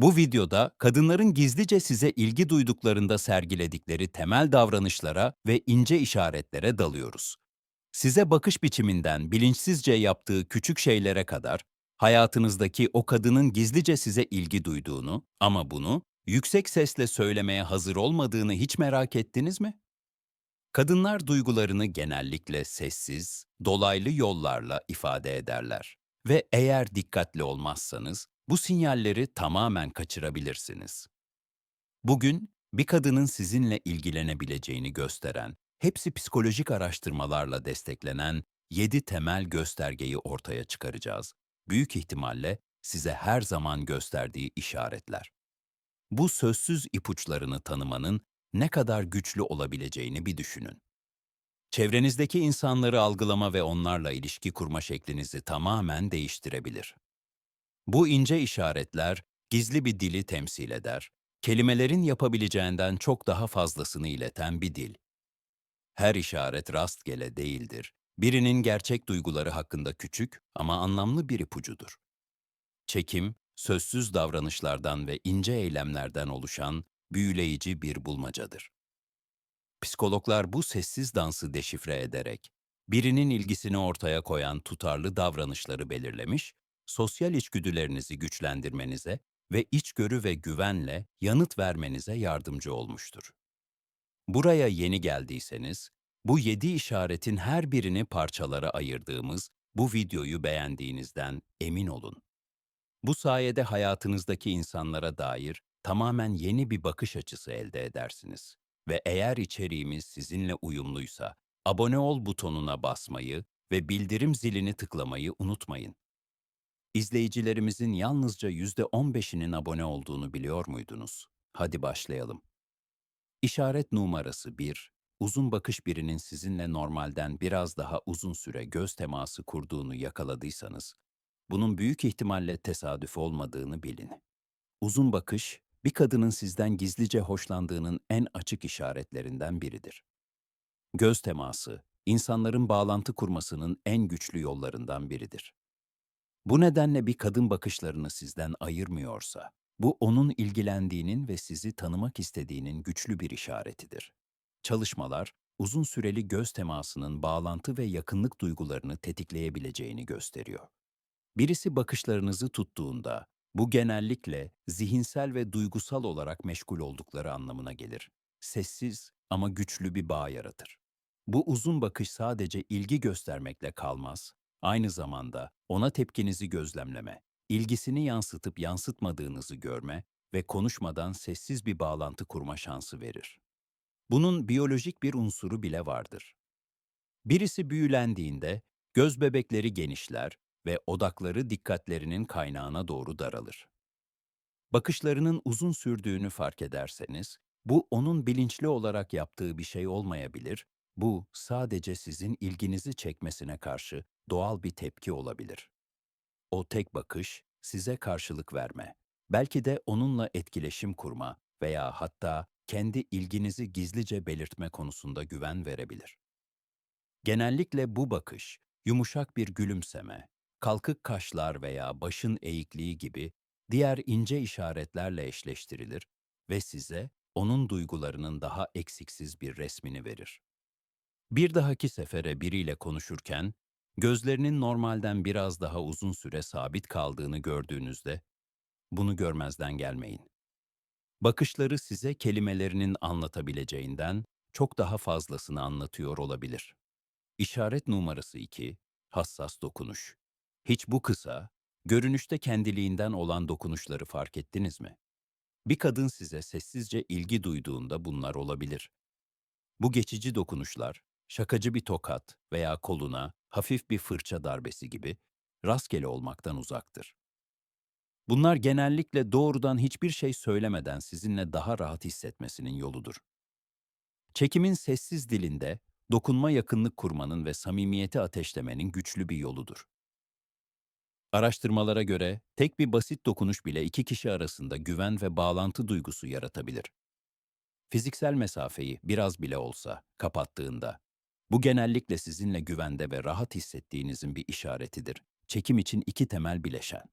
Bu videoda kadınların gizlice size ilgi duyduklarında sergiledikleri temel davranışlara ve ince işaretlere dalıyoruz. Size bakış biçiminden bilinçsizce yaptığı küçük şeylere kadar hayatınızdaki o kadının gizlice size ilgi duyduğunu ama bunu yüksek sesle söylemeye hazır olmadığını hiç merak ettiniz mi? Kadınlar duygularını genellikle sessiz, dolaylı yollarla ifade ederler ve eğer dikkatli olmazsanız bu sinyalleri tamamen kaçırabilirsiniz. Bugün bir kadının sizinle ilgilenebileceğini gösteren, hepsi psikolojik araştırmalarla desteklenen 7 temel göstergeyi ortaya çıkaracağız. Büyük ihtimalle size her zaman gösterdiği işaretler. Bu sözsüz ipuçlarını tanımanın ne kadar güçlü olabileceğini bir düşünün. Çevrenizdeki insanları algılama ve onlarla ilişki kurma şeklinizi tamamen değiştirebilir. Bu ince işaretler gizli bir dili temsil eder, kelimelerin yapabileceğinden çok daha fazlasını ileten bir dil. Her işaret rastgele değildir. Birinin gerçek duyguları hakkında küçük ama anlamlı bir ipucudur. Çekim, sözsüz davranışlardan ve ince eylemlerden oluşan büyüleyici bir bulmacadır. Psikologlar bu sessiz dansı deşifre ederek birinin ilgisini ortaya koyan tutarlı davranışları belirlemiş, sosyal içgüdülerinizi güçlendirmenize ve içgörü ve güvenle yanıt vermenize yardımcı olmuştur. Buraya yeni geldiyseniz, bu yedi işaretin her birini parçalara ayırdığımız bu videoyu beğendiğinizden emin olun. Bu sayede hayatınızdaki insanlara dair tamamen yeni bir bakış açısı elde edersiniz. Ve eğer içeriğimiz sizinle uyumluysa, abone ol butonuna basmayı ve bildirim zilini tıklamayı unutmayın. İzleyicilerimizin yalnızca %15'inin abone olduğunu biliyor muydunuz? Hadi başlayalım. İşaret numarası 1. Uzun bakış birinin sizinle normalden biraz daha uzun süre göz teması kurduğunu yakaladıysanız, bunun büyük ihtimalle tesadüf olmadığını bilin. Uzun bakış, bir kadının sizden gizlice hoşlandığının en açık işaretlerinden biridir. Göz teması, insanların bağlantı kurmasının en güçlü yollarından biridir. Bu nedenle bir kadın bakışlarını sizden ayırmıyorsa, bu onun ilgilendiğinin ve sizi tanımak istediğinin güçlü bir işaretidir. Çalışmalar, uzun süreli göz temasının bağlantı ve yakınlık duygularını tetikleyebileceğini gösteriyor. Birisi bakışlarınızı tuttuğunda, bu genellikle zihinsel ve duygusal olarak meşgul oldukları anlamına gelir. Sessiz ama güçlü bir bağ yaratır. Bu uzun bakış sadece ilgi göstermekle kalmaz, aynı zamanda ona tepkinizi gözlemleme, ilgisini yansıtıp yansıtmadığınızı görme ve konuşmadan sessiz bir bağlantı kurma şansı verir. Bunun biyolojik bir unsuru bile vardır. Birisi büyülendiğinde göz bebekleri genişler ve odakları dikkatlerinin kaynağına doğru daralır. Bakışlarının uzun sürdüğünü fark ederseniz, bu onun bilinçli olarak yaptığı bir şey olmayabilir, bu sadece sizin ilginizi çekmesine karşı doğal bir tepki olabilir. O tek bakış size karşılık verme, belki de onunla etkileşim kurma veya hatta kendi ilginizi gizlice belirtme konusunda güven verebilir. Genellikle bu bakış, yumuşak bir gülümseme, kalkık kaşlar veya başın eğikliği gibi diğer ince işaretlerle eşleştirilir ve size onun duygularının daha eksiksiz bir resmini verir. Bir dahaki sefere biriyle konuşurken, gözlerinin normalden biraz daha uzun süre sabit kaldığını gördüğünüzde, bunu görmezden gelmeyin. Bakışları size kelimelerinin anlatabileceğinden çok daha fazlasını anlatıyor olabilir. İşaret numarası 2, hassas dokunuş. Hiç bu kısa, görünüşte kendiliğinden olan dokunuşları fark ettiniz mi? Bir kadın size sessizce ilgi duyduğunda bunlar olabilir. Bu geçici dokunuşlar, şakacı bir tokat veya koluna hafif bir fırça darbesi gibi rastgele olmaktan uzaktır. Bunlar genellikle doğrudan hiçbir şey söylemeden sizinle daha rahat hissetmesinin yoludur. Çekimin sessiz dilinde dokunma yakınlık kurmanın ve samimiyeti ateşlemenin güçlü bir yoludur. Araştırmalara göre tek bir basit dokunuş bile iki kişi arasında güven ve bağlantı duygusu yaratabilir. Fiziksel mesafeyi biraz bile olsa kapattığında, bu genellikle sizinle güvende ve rahat hissettiğinizin bir işaretidir. Çekim için iki temel bileşen.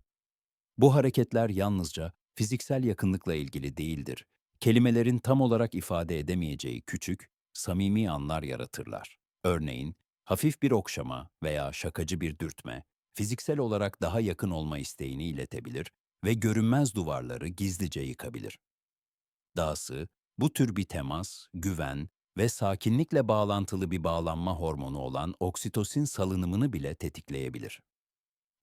Bu hareketler yalnızca fiziksel yakınlıkla ilgili değildir. Kelimelerin tam olarak ifade edemeyeceği küçük, samimi anlar yaratırlar. Örneğin, hafif bir okşama veya şakacı bir dürtme, fiziksel olarak daha yakın olma isteğini iletebilir ve görünmez duvarları gizlice yıkabilir. Dahası, bu tür bir temas, güven ve sakinlikle bağlantılı bir bağlanma hormonu olan oksitosin salınımını bile tetikleyebilir.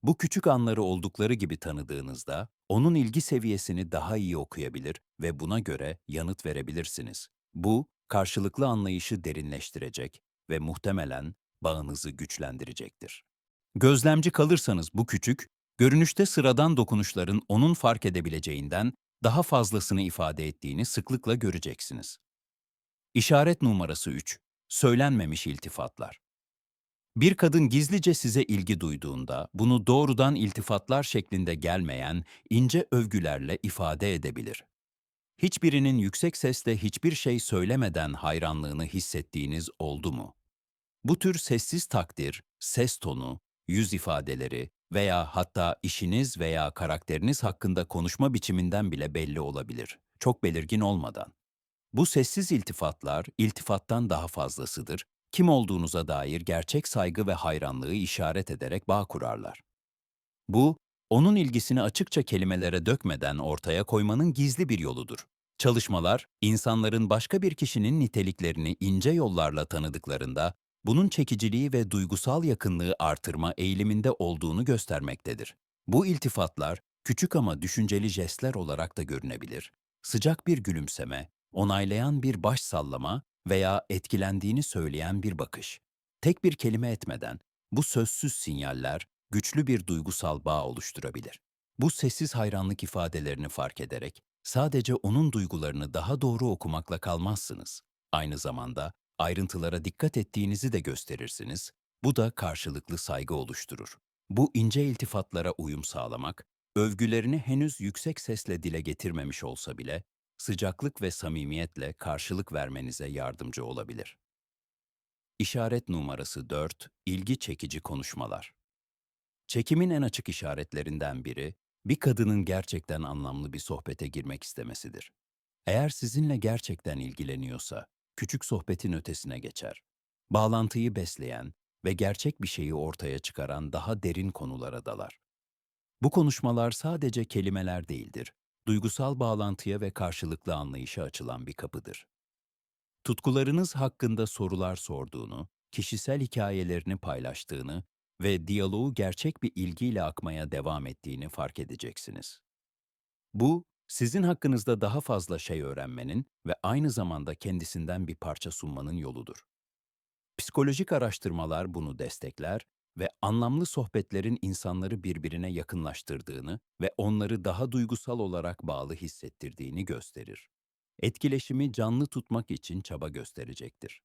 Bu küçük anları oldukları gibi tanıdığınızda, onun ilgi seviyesini daha iyi okuyabilir ve buna göre yanıt verebilirsiniz. Bu, karşılıklı anlayışı derinleştirecek ve muhtemelen bağınızı güçlendirecektir. Gözlemci kalırsanız bu küçük, görünüşte sıradan dokunuşların onun fark edebileceğinden daha fazlasını ifade ettiğini sıklıkla göreceksiniz. İşaret numarası 3. Söylenmemiş iltifatlar. Bir kadın gizlice size ilgi duyduğunda, bunu doğrudan iltifatlar şeklinde gelmeyen ince övgülerle ifade edebilir. Hiçbirinin yüksek sesle hiçbir şey söylemeden hayranlığını hissettiğiniz oldu mu? Bu tür sessiz takdir, ses tonu, yüz ifadeleri veya hatta işiniz veya karakteriniz hakkında konuşma biçiminden bile belli olabilir, çok belirgin olmadan. Bu sessiz iltifatlar, iltifattan daha fazlasıdır, kim olduğunuza dair gerçek saygı ve hayranlığı işaret ederek bağ kurarlar. Bu, onun ilgisini açıkça kelimelere dökmeden ortaya koymanın gizli bir yoludur. Çalışmalar, insanların başka bir kişinin niteliklerini ince yollarla tanıdıklarında, bunun çekiciliği ve duygusal yakınlığı artırma eğiliminde olduğunu göstermektedir. Bu iltifatlar, küçük ama düşünceli jestler olarak da görünebilir. Sıcak bir gülümseme, onaylayan bir baş sallama veya etkilendiğini söyleyen bir bakış. Tek bir kelime etmeden bu sözsüz sinyaller güçlü bir duygusal bağ oluşturabilir. Bu sessiz hayranlık ifadelerini fark ederek sadece onun duygularını daha doğru okumakla kalmazsınız. Aynı zamanda ayrıntılara dikkat ettiğinizi de gösterirsiniz. Bu da karşılıklı saygı oluşturur. Bu ince iltifatlara uyum sağlamak, övgülerini henüz yüksek sesle dile getirmemiş olsa bile sıcaklık ve samimiyetle karşılık vermenize yardımcı olabilir. İşaret numarası 4, ilgi çekici konuşmalar. Çekimin en açık işaretlerinden biri, bir kadının gerçekten anlamlı bir sohbete girmek istemesidir. Eğer sizinle gerçekten ilgileniyorsa, küçük sohbetin ötesine geçer. Bağlantıyı besleyen ve gerçek bir şeyi ortaya çıkaran daha derin konulara dalar. Bu konuşmalar sadece kelimeler değildir, duygusal bağlantıya ve karşılıklı anlayışa açılan bir kapıdır. Tutkularınız hakkında sorular sorduğunu, kişisel hikayelerini paylaştığını ve diyaloğu gerçek bir ilgiyle akmaya devam ettiğini fark edeceksiniz. Bu, sizin hakkınızda daha fazla şey öğrenmenin ve aynı zamanda kendisinden bir parça sunmanın yoludur. Psikolojik araştırmalar bunu destekler ve anlamlı sohbetlerin insanları birbirine yakınlaştırdığını ve onları daha duygusal olarak bağlı hissettirdiğini gösterir. Etkileşimi canlı tutmak için çaba gösterecektir.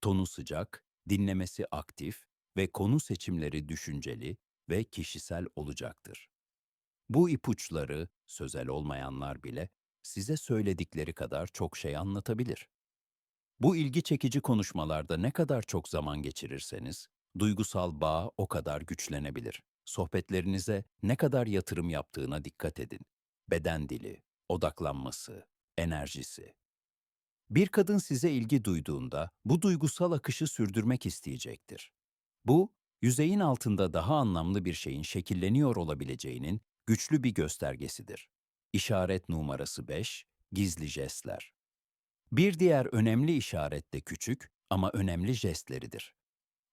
Tonu sıcak, dinlemesi aktif ve konu seçimleri düşünceli ve kişisel olacaktır. Bu ipuçları, sözel olmayanlar bile size söyledikleri kadar çok şey anlatabilir. Bu ilgi çekici konuşmalarda ne kadar çok zaman geçirirseniz, duygusal bağ o kadar güçlenebilir. Sohbetlerinize ne kadar yatırım yaptığına dikkat edin. Beden dili, odaklanması, enerjisi. Bir kadın size ilgi duyduğunda bu duygusal akışı sürdürmek isteyecektir. Bu, yüzeyin altında daha anlamlı bir şeyin şekilleniyor olabileceğinin güçlü bir göstergesidir. İşaret numarası 5, gizli jestler. Bir diğer önemli işaret de küçük ama önemli jestleridir.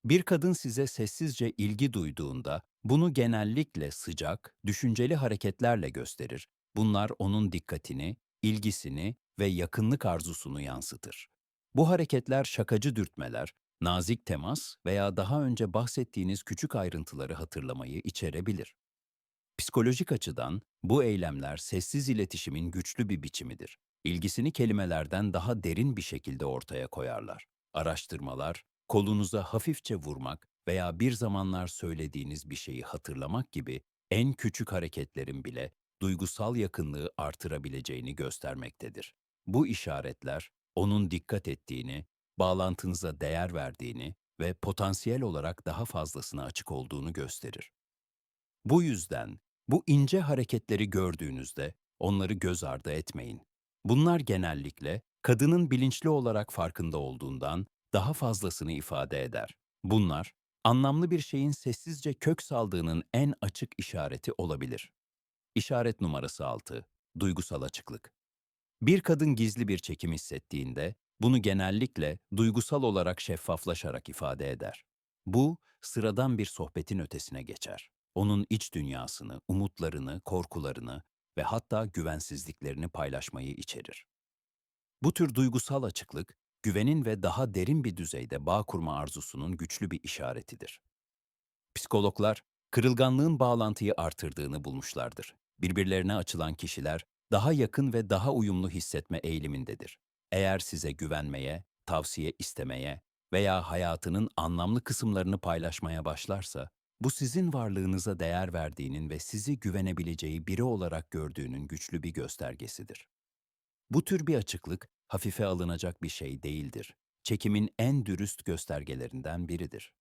Bir kadın size sessizce ilgi duyduğunda bunu genellikle sıcak, düşünceli hareketlerle gösterir. Bunlar onun dikkatini, ilgisini ve yakınlık arzusunu yansıtır. Bu hareketler şakacı dürtmeler, nazik temas veya daha önce bahsettiğiniz küçük ayrıntıları hatırlamayı içerebilir. Psikolojik açıdan bu eylemler sessiz iletişimin güçlü bir biçimidir. İlgisini kelimelerden daha derin bir şekilde ortaya koyarlar. Araştırmalar, kolunuza hafifçe vurmak veya bir zamanlar söylediğiniz bir şeyi hatırlamak gibi en küçük hareketlerin bile duygusal yakınlığı artırabileceğini göstermektedir. Bu işaretler onun dikkat ettiğini, bağlantınıza değer verdiğini ve potansiyel olarak daha fazlasına açık olduğunu gösterir. Bu yüzden bu ince hareketleri gördüğünüzde Onları göz ardı etmeyin. Bunlar genellikle kadının bilinçli olarak farkında olduğundan daha fazlasını ifade eder. Bunlar, anlamlı bir şeyin sessizce kök saldığının en açık işareti olabilir. İşaret numarası 6. Duygusal açıklık. Bir kadın gizli bir çekim hissettiğinde, bunu genellikle duygusal olarak şeffaflaşarak ifade eder. Bu, sıradan bir sohbetin ötesine geçer. Onun iç dünyasını, umutlarını, korkularını ve hatta güvensizliklerini paylaşmayı içerir. Bu tür duygusal açıklık, güvenin ve daha derin bir düzeyde bağ kurma arzusunun güçlü bir işaretidir. Psikologlar, kırılganlığın bağlantıyı artırdığını bulmuşlardır. Birbirlerine açılan kişiler daha yakın ve daha uyumlu hissetme eğilimindedir. Eğer size güvenmeye, tavsiye istemeye veya hayatının anlamlı kısımlarını paylaşmaya başlarsa, bu sizin varlığınıza değer verdiğinin ve sizi güvenebileceği biri olarak gördüğünün güçlü bir göstergesidir. Bu tür bir açıklık hafife alınacak bir şey değildir. Çekimin en dürüst göstergelerinden biridir.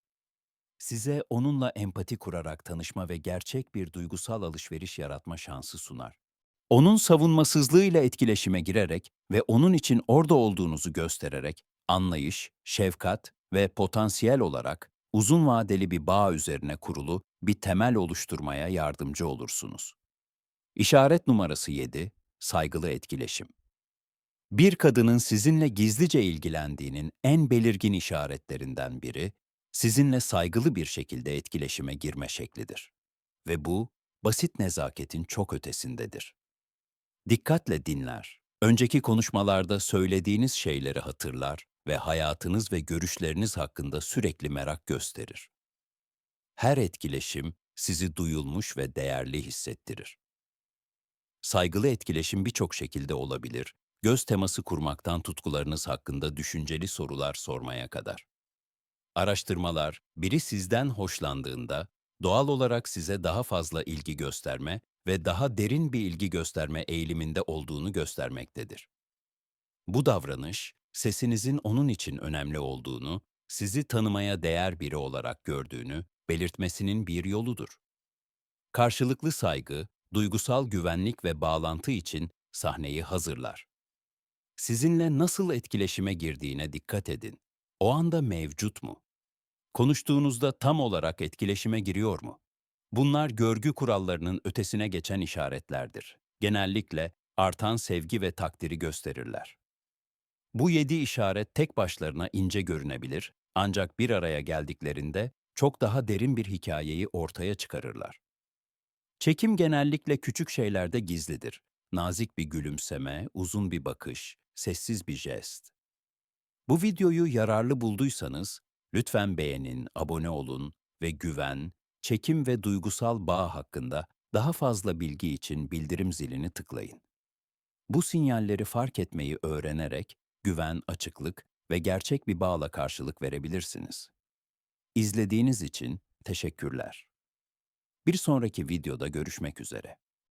Size onunla empati kurarak tanışma ve gerçek bir duygusal alışveriş yaratma şansı sunar. Onun savunmasızlığıyla etkileşime girerek ve onun için orada olduğunuzu göstererek anlayış, şefkat ve potansiyel olarak uzun vadeli bir bağ üzerine kurulu bir temel oluşturmaya yardımcı olursunuz. İşaret numarası 7. Saygılı etkileşim. Bir kadının sizinle gizlice ilgilendiğinin en belirgin işaretlerinden biri, sizinle saygılı bir şekilde etkileşime girme şeklidir. Ve bu, basit nezaketin çok ötesindedir. Dikkatle dinler. Önceki konuşmalarda söylediğiniz şeyleri hatırlar ve hayatınız ve görüşleriniz hakkında sürekli merak gösterir. Her etkileşim sizi duyulmuş ve değerli hissettirir. Saygılı etkileşim birçok şekilde olabilir. Göz teması kurmaktan tutkularınız hakkında düşünceli sorular sormaya kadar. Araştırmalar, biri sizden hoşlandığında doğal olarak size daha fazla ilgi gösterme ve daha derin bir ilgi gösterme eğiliminde olduğunu göstermektedir. Bu davranış, sesinizin onun için önemli olduğunu, sizi tanımaya değer biri olarak gördüğünü belirtmesinin bir yoludur. Karşılıklı saygı, duygusal güvenlik ve bağlantı için sahneyi hazırlar. Sizinle nasıl etkileşime girdiğine dikkat edin. O anda mevcut mu? Konuştuğunuzda tam olarak etkileşime giriyor mu? Bunlar görgü kurallarının ötesine geçen işaretlerdir. Genellikle artan sevgi ve takdiri gösterirler. Bu yedi işaret tek başlarına ince görünebilir ancak bir araya geldiklerinde çok daha derin bir hikayeyi ortaya çıkarırlar. Çekim genellikle küçük şeylerde gizlidir. Nazik bir gülümseme, uzun bir bakış, sessiz bir jest. Bu videoyu yararlı bulduysanız lütfen beğenin, abone olun ve güven, çekim ve duygusal bağ hakkında daha fazla bilgi için bildirim zilini tıklayın. Bu sinyalleri fark etmeyi öğrenerek güven, açıklık ve gerçek bir bağla karşılık verebilirsiniz. İzlediğiniz için teşekkürler. Bir sonraki videoda görüşmek üzere.